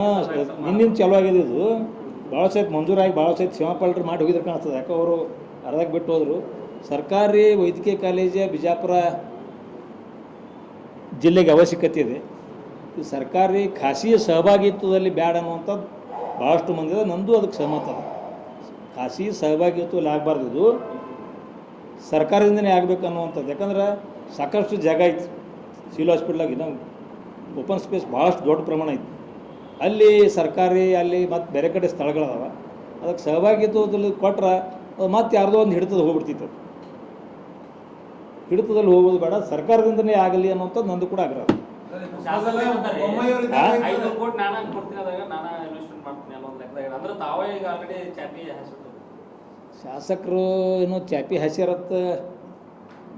ನಿನ್ನಿಂದ ಚಾಲು ಆಗಿದೆ ಇದು. ಭಾಳ ಸೈತ್ ಮಂಜೂರಾಗಿ, ಭಾಳ ಸೈತ್ ಶಿವಪಾಲ್ರು ಮಾಡಿ ಹೋಗಿದ್ರೆ ಕಾಣಿಸ್ತದೆ ಯಾಕೆ ಅವರು ಅರ್ಧಕ್ಕೆ ಬಿಟ್ಟು ಹೋದರು. ಸರ್ಕಾರಿ ವೈದ್ಯಕೀಯ ಕಾಲೇಜ ಬಿಜಾಪುರ ಜಿಲ್ಲೆಗೆ ಅವಶ್ಯಕತೆ ಇದೆ. ಈ ಸರ್ಕಾರಿ ಖಾಸಗಿ ಸಹಭಾಗಿತ್ವದಲ್ಲಿ ಬ್ಯಾಡ ಅನ್ನುವಂಥದ್ದು ಭಾಳಷ್ಟು ಮಂದಿ ಇದೆ ನಂದು ಅದಕ್ಕೆ ಸಹಮತ. ಅದ ಖಾಸಗಿ ಸಹಭಾಗಿತ್ವದಲ್ಲಿ ಆಗಬಾರ್ದು ಇದು. ಸರ್ಕಾರದಿಂದನೇ ಆಗಬೇಕು ಅನ್ನುವಂಥದ್ದು. ಯಾಕಂದ್ರೆ ಸಾಕಷ್ಟು ಜಾಗ ಐತಿ ಸಿವಿಲ್ ಹಾಸ್ಪಿಟ್ಲಾಗಿ ಇನ್ನೂ ಓಪನ್ ಸ್ಪೇಸ್ ಭಾಳಷ್ಟು ದೊಡ್ಡ ಪ್ರಮಾಣ ಐತಿ. ಅಲ್ಲಿ ಸರ್ಕಾರಿ ಅಲ್ಲಿ ಮತ್ತು ಬೇರೆ ಕಡೆ ಸ್ಥಳಗಳದಾವ. ಅದಕ್ಕೆ ಸಹಭಾಗಿತ್ವದಲ್ಲಿ ಕೊಟ್ರೆ ಅದು ಮತ್ತೆ ಯಾರ್ದೋ ಒಂದು ಹಿಡಿತದ ಹೋಗ್ಬಿಡ್ತಿತ್ತು. ಅದು. ಹಿಡಿತದಲ್ಲಿ ಹೋಗೋದು ಬೇಡ ಸರ್ಕಾರದಿಂದನೇ ಆಗಲಿ ಅನ್ನೋಂಥದ್ದು ನಂದು ಕೂಡ ಆಗ್ರಹ. ಶಾಸಕರು ಏನು ಚಾಪಿ ಹಾಸ್ಯಾರತ್ತ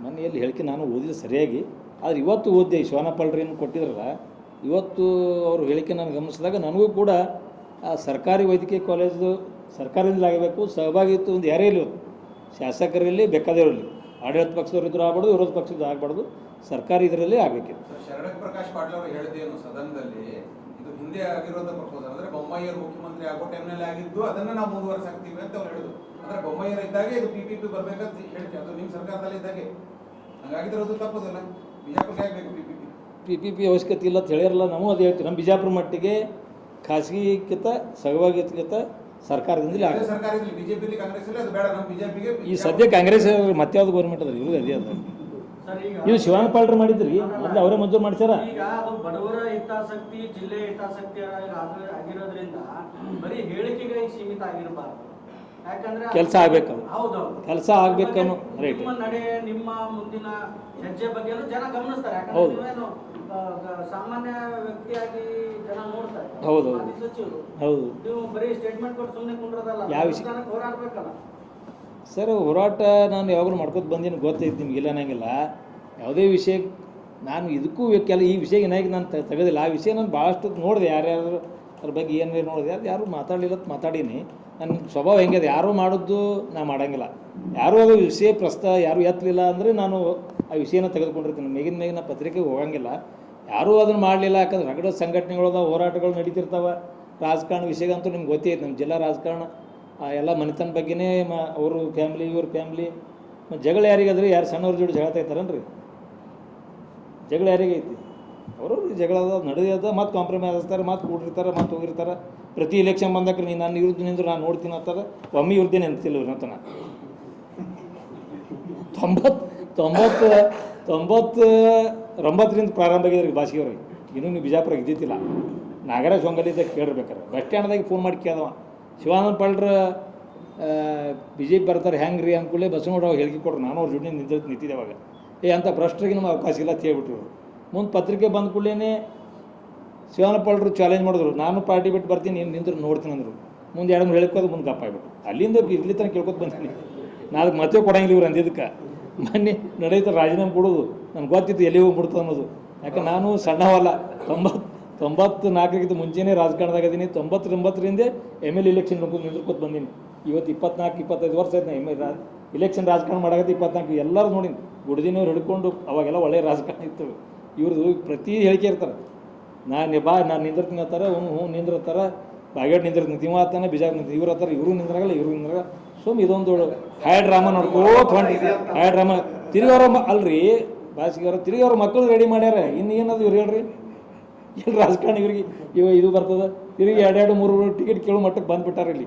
ಮನೆಯಲ್ಲಿ ಹೇಳಿಕೆ ನಾನು ಓದಿಲ್ಲ ಸರಿಯಾಗಿ. ಆದ್ರೆ ಇವತ್ತು ಓದಿದೆ ಶಿವನಪ್ಪಳ್ರಿ ಏನು ಕೊಟ್ಟಿದ್ರಲ್ಲ ಇವತ್ತು ಅವರು ಹೇಳಿಕೆ ನಾನು ಗಮನಿಸಿದಾಗ ನನಗೂ ಕೂಡ ಆ ಸರ್ಕಾರಿ ವೈದ್ಯಕೀಯ ಕಾಲೇಜು ಸರ್ಕಾರದಿಂದ ಆಗಬೇಕು ಸಹಭಾಗಿತ್ವ ಒಂದು ಯಾರೇ ಇರಲಿ ಶಾಸಕರಲ್ಲಿ ಬೇಕಾದವರಲ್ಲಿ ಆಡಳಿತ ಪಕ್ಷದವ್ರ ಇದ್ರೂ ಆಗ್ಬಾರ್ದು, ವಿರೋಧ ಪಕ್ಷದ ಆಗ್ಬಾರ್ದು, ಸರ್ಕಾರಿ ಇದರಲ್ಲಿ ಆಗಬೇಕಿತ್ತು. ಶರಣ ಪ್ರಕಾಶ್ ಪಾಟೀಲ್ ಅವರು ಹೇಳಿದ್ದೇನು ಸದನದಲ್ಲಿ, ಇದು ಹಿಂದೆ ಆಗಿರೋದ ಪ್ರಪೋಸಲ್ ಅಂದ್ರೆ ಬೊಮ್ಮಾಯಿಯವರು ಮುಖ್ಯಮಂತ್ರಿ ಆಗೋ ಟೈಮ್ನಲ್ಲಿ ಆಗಿದ್ದು ಅದನ್ನ ನಾವು ಮುಂದುವರ್ಸಾಕ್ತೀವಿ ಅಂತ ಅವ್ರು ಹೇಳಿದ್ರು. ಅಂದರೆ ಬೊಮ್ಮಾಯಿಯವರು ಇದ್ದಾಗೆ ಇದು ಪಿ ಪಿ ಪಿ ಬರಬೇಕಂತ ಹೇಳ್ತೀವಿ. ಅದು ನಿಮ್ಮ ಸರ್ಕಾರದಲ್ಲಿ ಇದ್ದಾಗೆ ಹಂಗಾಗಿರೋದು ತಪ್ಪೋದಿಲ್ಲ. ಬಿಜೆಪಿ ಆಗ್ಬೇಕು P P P P P P ಅವಶ್ಯಕತೆ ಇಲ್ಲ ಅಂತ ಹೇಳಿರಲ್ಲ ನಾವು ಅದು ಹೇಳ್ತೀವಿ. ನಮ್ಮ ಬಿಜಾಪುರ ಮಟ್ಟಿಗೆ ಖಾಸಗಿಗಿಂತ ಸಹಭಾಗಿತ್ವಕ್ಕಿಂತ ಸರ್ಕಾರದಿಂದಲೇ ಈ ಸದ್ಯ ಕಾಂಗ್ರೆಸ್ ಮತ್ತೆ ಯಾವ್ದು ಗೌರ್ಮೆಂಟ್ ಅದ? ಇವ್ರದ್ದು ಅದೇ ಅದ. ಸರ್ ಈಗ ನೀವು ಶಿವಾನ ಪಾಲ್ಡ್ರ್ ಮಾಡಿದ್ರಿ? ಮೊದಲು ಅವರೇ ಮಂಜೂರು ಮಾಡ್ಸ್ಯಾರ? ಈಗ ಅದು ಬಡವರ ಹಿತಾಸಕ್ತಿ ಜಿಲ್ಲೆ ಹಿತಾಸಕ್ತಿ ಆಗಿ- ಆಗಿರೋದ್ರಿಂದ ಬರೀ ಹೇಳಿಕೆಗಳಿಗೆ ಸೀಮಿತ ಆಗಿರಬಾರ್ದು. ಯಾಕಂದ್ರೆ ಕೆಲ್ಸ ಆಗ್ಬೇಕು. ಕೆಲಸ ಆಗ್ಬೇಕನ್ನೋ ರೈಟ್ ನಿಮ್ಮ ನಡೆ ನಿಮ್ಮ ಮುಂದಿನ ಹೆಜ್ಜೆ ಬಗ್ಗೆ ಜನ ಗಮನಿಸ್ತಾರೆ. ಯಾಕಂದ್ರೆ ಹೌದು. ಸಾಮಾನ್ಯ ವ್ಯಕ್ತಿಯಾಗಿ ಜನ ನೋಡ್ತಾರೆ. ಹೌದು, ಹೌದು. ಹೌದು. ನೀವು ಬರೀ ಸ್ಟೇಟ್ಮೆಂಟ್ ಕೊಟ್ಟು ಸುಮ್ಮನೆ ಕುಂಡ್ರದಲ್ಲ ಯಾವ ವಿಷಯ? ಸರ್ ಹೋರಾಟ ನಾನು ಯಾವಾಗಲೂ ಮಾಡ್ಕೊತ ಬಂದೀನಿ ಗೊತ್ತೈತಿ ನಿಮ್ಗೆ ಇಲ್ಲ ಅನ್ನಂಗಿಲ್ಲ. ಯಾವುದೇ ವಿಷಯ ನಾನು ಇದಕ್ಕೂ ಕೆಲ ಈ ವಿಷಯ ಏನಾಗಿ ನಾನು ತ- ತೆಗೆದಿಲ್ಲ. ಆ ವಿಷಯ ನಾನು ಭಾಳಷ್ಟು ನೋಡಿದೆ ಯಾರ್ಯಾರು ಅದ್ರ ಬಗ್ಗೆ ಏನು ನೋಡಿದೆ ಅದು ಯಾರು ಮಾತಾಡಲಿಲ್ಲ ಅಂತ ಮಾತಾಡೀನಿ. ನನ್ನ ಸ್ವಭಾವ ಹೆಂಗಿದೆ ಯಾರೂ ಮಾಡಿದ್ದು ನಾ ಮಾಡಂಗಿಲ್ಲ. ಯಾರೂ ಅದು ವಿಷಯ ಪ್ರಸ್ತ ಯಾರೂ ಎತ್ತಲಿಲ್ಲ ಅಂದರೆ ನಾನು ಆ ವಿಷಯನ ತೆಗೆದುಕೊಂಡಿರ್ತೀನಿ. ಮೇಗಿನ ಮೇಗಿನ ಪತ್ರಿಕೆಗೆ ಹೋಗಂಗಿಲ್ಲ. ಯಾರೂ ಅದನ್ನು ಮಾಡಲಿಲ್ಲ, ಯಾಕಂದ್ರೆ ರಗಡ ಸಂಘಟನೆಗಳದ ಹೋರಾಟಗಳು ನಡೀತಿರ್ತಾವೆ. ರಾಜಕಾರಣ ವಿಷಯಗಂತೂ ನಿಮ್ಗೆ ಗೊತ್ತೇ ಐತೆ ನಮ್ಮ ಜಿಲ್ಲಾ ರಾಜಕಾರಣ ಎಲ್ಲ ಮನೆತನ ಬಗ್ಗೆನೇ ಮ, ಅವರು ಫ್ಯಾಮ್ಲಿ, ಇವ್ರ ಫ್ಯಾಮ್ಲಿ ಮತ್ತು ಜಗಳ ಯಾರಿಗಾದ್ರೆ ಯಾರು ಸಣ್ಣವ್ರ ಜೋಡಿ ಜಗಳ ತೆಗಿತಾರನ್ರಿ? ಜಗಳ ಯಾರಿಗೈತಿ ಅವರು ಜಗಳ ಅದ ನಡೆಯದ ಮತ್ತು ಕಾಂಪ್ರಮೈಸ್ ಆಗ್ತಾರೆ ಮತ್ತು ಕೂಡಿರ್ತಾರೆ, ಮತ್ತು ಹೋಗಿರ್ತಾರೆ. ಪ್ರತಿ ಇಲೆಕ್ಷನ್ ಬಂದಕ್ಕೆ ನೀನು ನಾನು ಇವ್ರದ್ದು ನಿಂದ್ರೆ, ನಾನು ನೋಡ್ತೀನಿ ಅಂತಾರೆ. ಒಮ್ಮೆ ಇವ್ರದ್ದೇ ನೆನ್ತಿಲ್ಲ ಇವ್ರ ಹತ್ರ. ತೊಂಬತ್ತು ತೊಂಬತ್ತು ತೊಂಬತ್ತು ಒಂಬತ್ತರಿಂದ ಪ್ರಾರಂಭ ಆಗಿದ್ರಿ ಭಾಷೆಯವ್ರಿಗೆ ಇನ್ನೂ ನೀವು ಬಿಜಾಪುರ ಇದ್ದಿದ್ದಿಲ್ಲ. ನಾಗರಾಜ್ ಹೊಂಗಲಿದ್ದ ಕೇಳಿರ್ಬೇಕಾರೆ ಬಸ್ ಸ್ಟ್ಯಾಂಡ್ದಾಗ ಫೋನ್ ಮಾಡಿ ಕೇಳ್ದವ. ಶಿವಾನಂದ ಪಾಳ್ರ ಬಿ ಜೆ ಪಿ ಬರ್ತಾರೆ ಹೆಂಗೆ ರೀ ಅಂದ್ಕೂಡಲೇ ಬಸವನಗೌಡ ಹೇಳಿಕೆ ಕೊಡ್ರು ನಾನು ಅವ್ರ ಜೋಡಿ ನಿಂತ ನಿಂತಿದ್ದೆ ಅವಾಗ ಏ, ಅಂತ ಭ್ರಷ್ಟರಿಗೆ ನಮ್ಗೆ ಅವಕಾಶ ಇಲ್ಲ ಅಂತ ಮುಂದೆ ಪತ್ರಿಕೆ ಬಂದ ಕೂಡಲೇ ಪಾಳ್ರು ಚಾಲೆಂಜ್ ಮಾಡಿದ್ರು. ನಾನು ಪಾರ್ಟಿ ಬಿಟ್ಟು ಬರ್ತೀನಿ, ನೀನು ನಿಂದ್ರು ನೋಡ್ತೀನಿ ಅಂದರು. ಮುಂದೆ ಎರಡು ಮೂರು ಹೇಳ್ಕೋದು ಮುಂದೆ ಗಪ್ಪ ಆಗ್ಬಿಟ್ಟು ಅಲ್ಲಿಂದ ಇಲ್ಲಿ ತನಕ ಕೇಳ್ಕೊತ ಬಂದಿನಿ ಅದಕ್ಕೆ ಮತ್ತೆ ಕೊಡಂಗಿಲ್ಲ ಇವ್ರು ಅಂದಿದ್ದಕ್ಕೆ. ಮೊನ್ನೆ ನಡೆಯುತ್ತೆ ರಾಜೀನಾಮೆ ಕೊಡೋದು. ನನಗೆ ಗೊತ್ತಿತ್ತು ಎಲ್ಲಿ ಹೋಗ್ಬಿಡ್ತು ಅನ್ನೋದು. ಯಾಕೆ ನಾನು ಸಣ್ಣವಲ್ಲ. ತೊಂಬತ್ತು ತೊಂಬತ್ತು ನಾಲ್ಕಕ್ಕಿಂತ ಮುಂಚೆನೇ ರಾಜಕಾರಣದಾಗ ಇದೀನಿ ತೊಂಬತ್ತೊಂಬತ್ತರಿಂದ ಎಂ ಎಲ್ ಇಲೆಕ್ಷನ್ ನಿಂತ್ಕೊತ ಬಂದೀನಿ. ಇವತ್ತು ಇಪ್ಪತ್ನಾಲ್ಕು, ಇಪ್ಪತ್ತೈದು ವರ್ಷ ಆಯ್ತು ಎಂ ಎಲ್ ಇಲೆಕ್ಷನ್ ರಾಜಕಾರಣ ಮಾಡಾಗತ್ತೆ ಇಪ್ಪತ್ನಾಲ್ಕು. ಎಲ್ಲರೂ ನೋಡಿನಿ. ಗುಡ್ದಿನವ್ರು ಹಿಡ್ಕೊಂಡು ಅವಾಗೆಲ್ಲ ಒಳ್ಳೆಯ ರಾಜಕಾರಣ ಇತ್ತು ಇವ್ರದ್ದು ಪ್ರತಿ ಹೇಳಿಕೆ ಇರ್ತಾರೆ. ನಾನು ಬಾ, ನಾನು ನಿಂದಿರ್ತೀನಿ ಅಂತಾರೆ ಹ್ಞೂ ಹ್ಞೂ ನಿಂದಿರ್ತಾರೆ ಬಾಗೇಟ್ ನಿಂದಿರ್ತೀನಿ. ತಿಮ್ಮ ಆತಾನೆ ಬಿಜಾಪ್ ನಿಂತ ಇವ್ರು ಹತ್ತಾರ ಇವರು ನಿಂದ್ರಾಗಲ್ಲ ಇವರು ನಿಂದ್ರಾಗ ಸುಮ್ ಇದೊಂದು ಹೈ ಡ್ರಾಮಾ ನೋಡ್ಕೋತ ಹೊಂಟಿ ಹೈ ಡ್ರಾಮಾ. ತಿರುಗವ್ರ ಅಲ್ರಿ ಬಾಸಿಗೆವ್ರ ತಿರುಗವ್ರ ಮಕ್ಕಳು ರೆಡಿ ಮಾಡ್ಯಾರ. ಇನ್ನು ಏನದು ಇವ್ರು ಹೇಳ್ರಿ. ಇಲ್ಲಿ ರಾಜಕಾರಣ ಇವ್ರಿಗೆ ಇವ ಇದು ಬರ್ತದ? ತಿರುಗಿ ಎರಡೆರಡು ಮೂರು ಟಿಕೆಟ್ ಕೇಳೋ ಮಟ್ಟಕ್ಕೆ ಬಂದ್ಬಿಟ್ಟಾರ ಇಲ್ಲಿ.